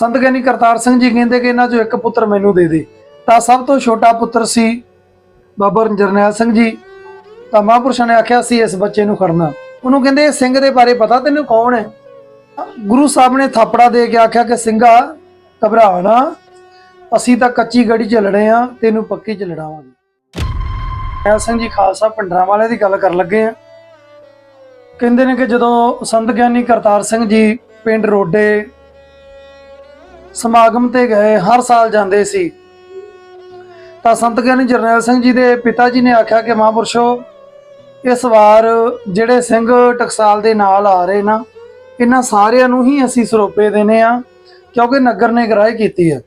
ਸੰਤ ਗਿਆਨੀ ਕਰਤਾਰ ਸਿੰਘ ਜੀ ਕਹਿੰਦੇ ਕਿ ਇਹਨਾਂ ਚੋਂ ਇੱਕ ਪੁੱਤਰ ਮੈਨੂੰ ਦੇ ਦੇ। ਤਾਂ ਸਭ ਤੋਂ ਛੋਟਾ ਪੁੱਤਰ ਸੀ ਬਾਬਾ ਜਰਨੈਲ ਸਿੰਘ ਜੀ। ਤਾਂ ਮਹਾਂਪੁਰਸ਼ਾਂ ਨੇ ਆਖਿਆ ਸੀ ਇਸ ਬੱਚੇ ਨੂੰ ਖੜਨਾ। ਉਹਨੂੰ ਕਹਿੰਦੇ, ਇਹ ਸਿੰਘ ਦੇ ਬਾਰੇ ਪਤਾ ਤੈਨੂੰ ਕੌਣ ਹੈ? ਗੁਰੂ ਸਾਹਿਬ ਨੇ ਥਾਪੜਾ ਦੇ ਕੇ ਆਖਿਆ ਕਿ, ਸਿੰਘਾ ਘਬਰਾ ਨਾ। ਅਸੀਂ ਤਾਂ ਕੱਚੀ ਗੜੀ ਚ ਲੜੇ ਆ, ਤੈਨੂੰ ਪੱਕੀ ਚ ਲੜਾਵਾਂਗੇ। ਜਰਨੈਲ ਸਿੰਘ ਜੀ ਖਾਲਸਾ ਪਿੰਡਰਾਂ ਵਾਲੇ ਦੀ ਗੱਲ ਕਰਨ ਲੱਗੇ ਆ। ਕਹਿੰਦੇ ਨੇ ਕਿ ਜਦੋਂ ਸੰਤ ਗਿਆਨੀ ਕਰਤਾਰ ਸਿੰਘ ਜੀ ਪਿੰਡ ਰੋਡੇ ਸਮਾਗਮ ਤੇ ਗਏ, ਹਰ ਸਾਲ ਜਾਂਦੇ ਸੀ। ਤਾਂ ਸੰਤ ਗਿਆਨੀ ਜਰਨੈਲ ਸਿੰਘ ਜੀ ਦੇ ਪਿਤਾ ਜੀ ਨੇ ਆਖਿਆ ਕਿ ਮਹਾਂਪੁਰਸ਼ੋ, ਇਸ ਵਾਰ ਜਿਹੜੇ ਸਿੰਘ ਟਕਸਾਲ ਦੇ ਨਾਲ ਆ ਰਹੇ ਨਾ, ਇਹਨਾਂ ਸਾਰਿਆਂ ਨੂੰ ਹੀ ਅਸੀਂ ਸਰੋਪੇ ਦੇਣੇ ਆ, ਕਿਉਂਕਿ ਨਗਰ ਨੇ ਗ੍ਰਾਹੀ ਕੀਤੀ ਹੈ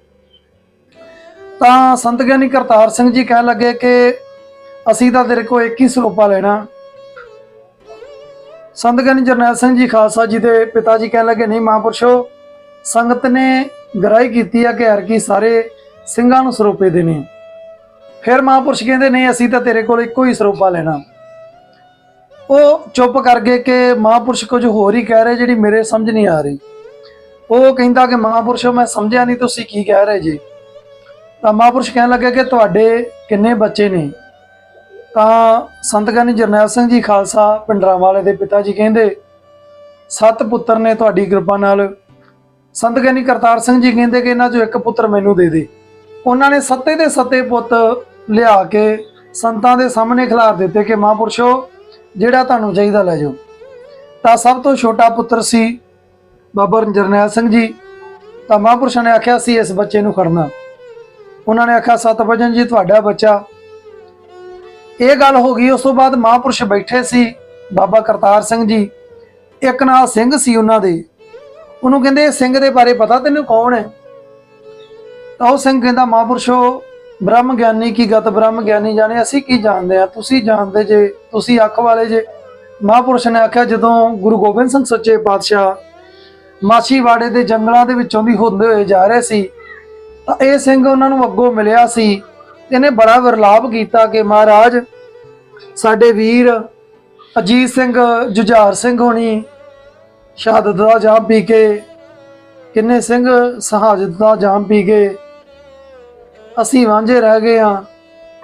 ਤਾਂ ਸੰਤ ਗਿਆਨੀ ਕਰਤਾਰ ਸਿੰਘ ਜੀ ਕਹਿਣ ਲੱਗੇ ਕਿ ਅਸੀਂ ਤਾਂ ਤੇਰੇ ਕੋਲ ਇੱਕ ਹੀ ਸਰੋਪਾ ਲੈਣਾ। ਸੰਤ ਗਿਆਨੀ ਜਰਨੈਲ ਸਿੰਘ ਜੀ, ਖਾਲਸਾ ਜੀ ਦੇ ਪਿਤਾ ਜੀ ਕਹਿਣ ਲੱਗੇ, ਨਹੀਂ ਮਹਾਂਪੁਰਸ਼ੋ, ਸੰਗਤ ਨੇ ਗਰਾਈ ਕੀਤੀ ਆ ਕਿ ਹਰ ਕੀ ਸਾਰੇ ਸਿੰਘਾਂ ਨੂੰ ਸਰੋਪੇ ਦੇਣੇ ਆ। ਫਿਰ ਮਹਾਂਪੁਰਸ਼ ਕਹਿੰਦੇ, ਨਹੀਂ, ਅਸੀਂ ਤਾਂ ਤੇਰੇ ਕੋਲ ਇੱਕੋ ਹੀ ਸਰੋਪਾ ਲੈਣਾ। ਉਹ ਚੁੱਪ ਕਰ ਗਏ ਕਿ ਮਹਾਂਪੁਰਸ਼ ਕੁਝ ਹੋਰ ਹੀ ਕਹਿ ਰਹੇ, ਜਿਹੜੀ ਮੇਰੇ ਸਮਝ ਨਹੀਂ ਆ ਰਹੀ। ਉਹ ਕਹਿੰਦਾ ਕਿ, ਮਹਾਂਪੁਰਸ਼ੋ, ਮੈਂ ਸਮਝਿਆ ਨਹੀਂ, ਤੁਸੀਂ ਕੀ ਕਹਿ ਰਹੇ ਜੀ? ਤਾਂ ਮਹਾਂਪੁਰਸ਼ ਕਹਿਣ ਲੱਗੇ ਕਿ, ਤੁਹਾਡੇ ਕਿੰਨੇ ਬੱਚੇ ਨੇ? ਤਾਂ ਸੰਤ ਗਿਆਨੀ ਜਰਨੈਲ ਸਿੰਘ ਜੀ ਖਾਲਸਾ ਪਿੰਡਰਾਂ ਵਾਲੇ ਦੇ ਪਿਤਾ ਜੀ ਕਹਿੰਦੇ, ਸੱਤ ਪੁੱਤਰ ਨੇ ਤੁਹਾਡੀ ਕਿਰਪਾ ਨਾਲ ਸੰਤ ਗਿਆਨੀ ਕਰਤਾਰ ਸਿੰਘ ਜੀ ਕਹਿੰਦੇ ਕਿ ਇਹਨਾਂ ਚੋਂ ਇੱਕ ਪੁੱਤਰ ਮੈਨੂੰ ਦੇ ਦੇ। ਉਹਨਾਂ ਨੇ ਸੱਤੇ ਦੇ ਸੱਤੇ ਪੁੱਤ ਲਿਆ ਕੇ ਸੰਤਾਂ ਦੇ ਸਾਹਮਣੇ ਖਿਲਾਰ ਦਿੱਤੇ ਕਿ ਮਹਾਂਪੁਰਸ਼ੋ, ਜਿਹੜਾ ਤੁਹਾਨੂੰ ਚਾਹੀਦਾ ਲੈ ਜਾਓ। ਤਾਂ ਸਭ ਤੋਂ ਛੋਟਾ ਪੁੱਤਰ ਸੀ ਬਾਬਾ ਜਰਨੈਲ ਸਿੰਘ ਜੀ। ਤਾਂ ਮਹਾਂਪੁਰਸ਼ਾਂ ਨੇ ਆਖਿਆ ਸੀ ਇਸ ਬੱਚੇ ਨੂੰ ਖੜਨਾ। ਉਹਨਾਂ ਨੇ ਆਖਿਆ ਸਤਭਜਨ ਜੀ, ਤੁਹਾਡਾ ਬੱਚਾ। ਇਹ ਗੱਲ ਹੋ ਗਈ। ਉਸ ਤੋਂ ਬਾਅਦ ਮਹਾਂਪੁਰਸ਼ ਬੈਠੇ ਸੀ ਬਾਬਾ ਕਰਤਾਰ ਸਿੰਘ ਜੀ। ਇੱਕ ਨਾਲ ਸਿੰਘ ਸੀ ਉਹਨਾਂ ਦੇ। ਉਹਨੂੰ ਕਹਿੰਦੇ ਇਹ ਸਿੰਘ ਦੇ ਬਾਰੇ ਪਤਾ ਤੈਨੂੰ ਕੌਣ ਹੈ? ਤਾਂ ਉਹ ਸਿੰਘ ਕਹਿੰਦਾ, ਮਹਾਂਪੁਰਸ਼ੋ, ਬ੍ਰਹਮ ਗਿਆਨੀ ਕੀ ਗਤ? ਬ੍ਰਹਮ ਗਿਆਨੀ ਜਾਣੇ, ਅਸੀਂ ਕੀ ਜਾਣਦੇ ਆ ਤੁਸੀਂ ਜਾਣਦੇ ਜੇ, ਤੁਸੀਂ ਅੱਖ ਵਾਲੇ ਜੇ। ਮਹਾਂਪੁਰਸ਼ ਨੇ ਆਖਿਆ, ਜਦੋਂ ਗੁਰੂ ਗੋਬਿੰਦ ਸਿੰਘ ਸੱਚੇ ਪਾਤਸ਼ਾਹ ਮਾਛੀਵਾੜੇ ਦੇ ਜੰਗਲਾਂ ਦੇ ਵਿੱਚੋਂ ਦੀ ਹੁੰਦੇ ਹੋਏ ਜਾ ਰਹੇ ਸੀ, ਤਾਂ ਇਹ ਸਿੰਘ ਉਹਨਾਂ ਨੂੰ ਅੱਗੋਂ ਮਿਲਿਆ ਸੀ। ਇਹਨੇ ਬੜਾ ਵਿਰਲਾਪ ਕੀਤਾ ਕਿ, ਮਹਾਰਾਜ, ਸਾਡੇ ਵੀਰ ਅਜੀਤ ਸਿੰਘ, ਜੁਝਾਰ ਸਿੰਘ ਹੋਣੀ ਸ਼ਹਾਦਤ ਦਾ ਜਾਮ ਪੀ ਕੇ, ਕਿੰਨੇ ਸਿੰਘ ਸ਼ਹਾਦਤ ਦਾ ਜਾਮ ਪੀ ਕੇ, ਅਸੀਂ ਵਾਂਝੇ ਰਹਿ ਗਏ ਆ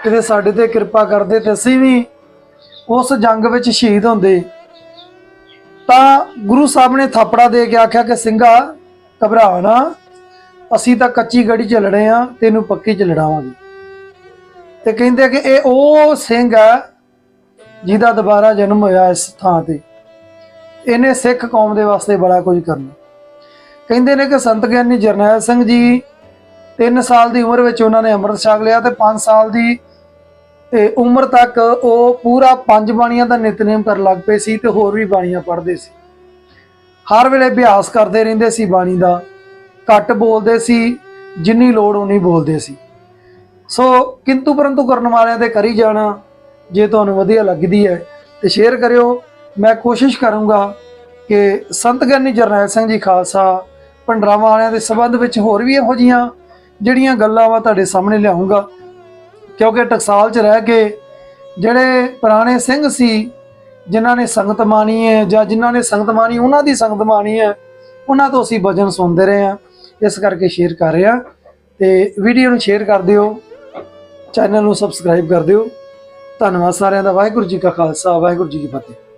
ਕਿਤੇ ਸਾਡੇ ਤੇ ਕਿਰਪਾ ਕਰਦੇ ਤੇ ਅਸੀਂ ਵੀ ਉਸ ਜੰਗ ਵਿੱਚ ਸ਼ਹੀਦ ਹੁੰਦੇ। ਤਾਂ ਗੁਰੂ ਸਾਹਿਬ ਨੇ ਥਾਪੜਾ ਦੇ ਕੇ ਆਖਿਆ ਕਿ ਸਿੰਘਾ, ਘਬਰਾ ਨਾ, ਅਸੀਂ ਤਾਂ ਕੱਚੀ ਗੜੀ ਚੱਲਣੇ ਲੜੇ ਆ ਤੈਨੂੰ ਪੱਕੀ ਚ ਲੜਾਵਾਂਗੇ। ਤੇ ਕਹਿੰਦੇ ਕਿ ਇਹ ਉਹ ਸਿੰਘ ਆ ਜਿਹਦਾ ਦੁਬਾਰਾ ਜਨਮ ਹੋਇਆ ਇਸ ਥਾਂ ਤੇ। ਇਹਨੇ ਸਿੱਖ ਕੌਮ ਦੇ ਵਾਸਤੇ ਬੜਾ ਕੁਝ ਕਰਨਾ। ਕਹਿੰਦੇ ਨੇ ਕਿ ਸੰਤ ਗਿਆਨੀ ਜਰਨੈਲ ਸਿੰਘ ਜੀ 3 ਸਾਲ ਦੀ ਉਮਰ ਵਿੱਚ ਉਹਨਾਂ ਨੇ ਅੰਮ੍ਰਿਤ ਛਕ ਲਿਆ ਤੇ 5 ਸਾਲ ਦੀ, ਤੇ ਉਮਰ ਤੱਕ ਉਹ ਪੂਰਾ ਪੰਜ ਬਾਣੀਆਂ ਦਾ ਨਿਤਨੇਮ ਕਰਨ ਲੱਗ ਪਏ ਸੀ ਤੇ ਹੋਰ ਵੀ ਬਾਣੀਆਂ ਪੜ੍ਹਦੇ ਸੀ। ਹਰ ਵੇਲੇ ਅਭਿਆਸ ਕਰਦੇ ਰਹਿੰਦੇ ਸੀ ਬਾਣੀ ਦਾ, ਘੱਟ ਬੋਲਦੇ ਸੀ, ਜਿੰਨੀ ਲੋੜ ਉਨੀ ਬੋਲਦੇ ਸੀ। ਸੋ ਕਿੰਤੂ ਪਰੰਤੂ ਕਰਨ ਵਾਲਿਆਂ 'ਤੇ ਕਰੀ ਜਾਣਾ ਜੇ ਤੁਹਾਨੂੰ ਵਧੀਆ ਲੱਗਦੀ ਹੈ, ਤੇ ਸ਼ੇਅਰ ਕਰਿਓ। ਮੈਂ ਕੋਸ਼ਿਸ਼ ਕਰੂੰਗਾ ਕਿ ਸੰਤ ਗਿਆਨੀ ਜਰਨੈਲ ਸਿੰਘ ਜੀ ਖਾਲਸਾ, ਭੰਡਰਾਵਾਂ ਵਾਲਿਆਂ ਦੇ ਸੰਬੰਧ ਵਿੱਚ ਹੋਰ ਵੀ ਇਹੋ ਜੀਆਂ ਜਿਹੜੀਆਂ ਗੱਲਾਂ ਵਾ ਤੁਹਾਡੇ ਸਾਹਮਣੇ ਲਿਆਉਂਗਾ। ਕਿਉਂਕਿ ਟਕਸਾਲ 'ਚ ਰਹਿ ਕੇ ਜਿਹੜੇ ਪੁਰਾਣੇ ਸਿੰਘ ਸੀ, ਜਿਨ੍ਹਾਂ ਨੇ ਸੰਗਤ ਮਾਣੀ ਹੈ ਜਾਂ ਜਿਨ੍ਹਾਂ ਨੇ ਸੰਗਤ ਮਾਣੀ, ਉਹਨਾਂ ਦੀ ਸੰਗਤ ਮਾਣੀ ਹੈ, ਉਹਨਾਂ ਤੋਂ ਅਸੀਂ ਵਜ਼ਨ ਸੁਣਦੇ ਰਹੇ ਹਾਂ। ਇਸ ਕਰਕੇ ਸ਼ੇਅਰ ਕਰ ਰਹੇ। ਹਾਂ ਤੇ ਵੀਡੀਓ ਨੂੰ ਸ਼ੇਅਰ ਕਰ ਦਿਓ, ਚੈਨਲ ਨੂੰ ਸਬਸਕ੍ਰਾਈਬ ਕਰ ਦਿਓ। ਧੰਨਵਾਦ ਸਾਰਿਆਂ ਦਾ। ਵਾਹਿਗੁਰੂ ਜੀ ਕਾ ਖਾਲਸਾ, ਵਾਹਿਗੁਰੂ ਜੀ ਕੀ ਫਤਿਹ।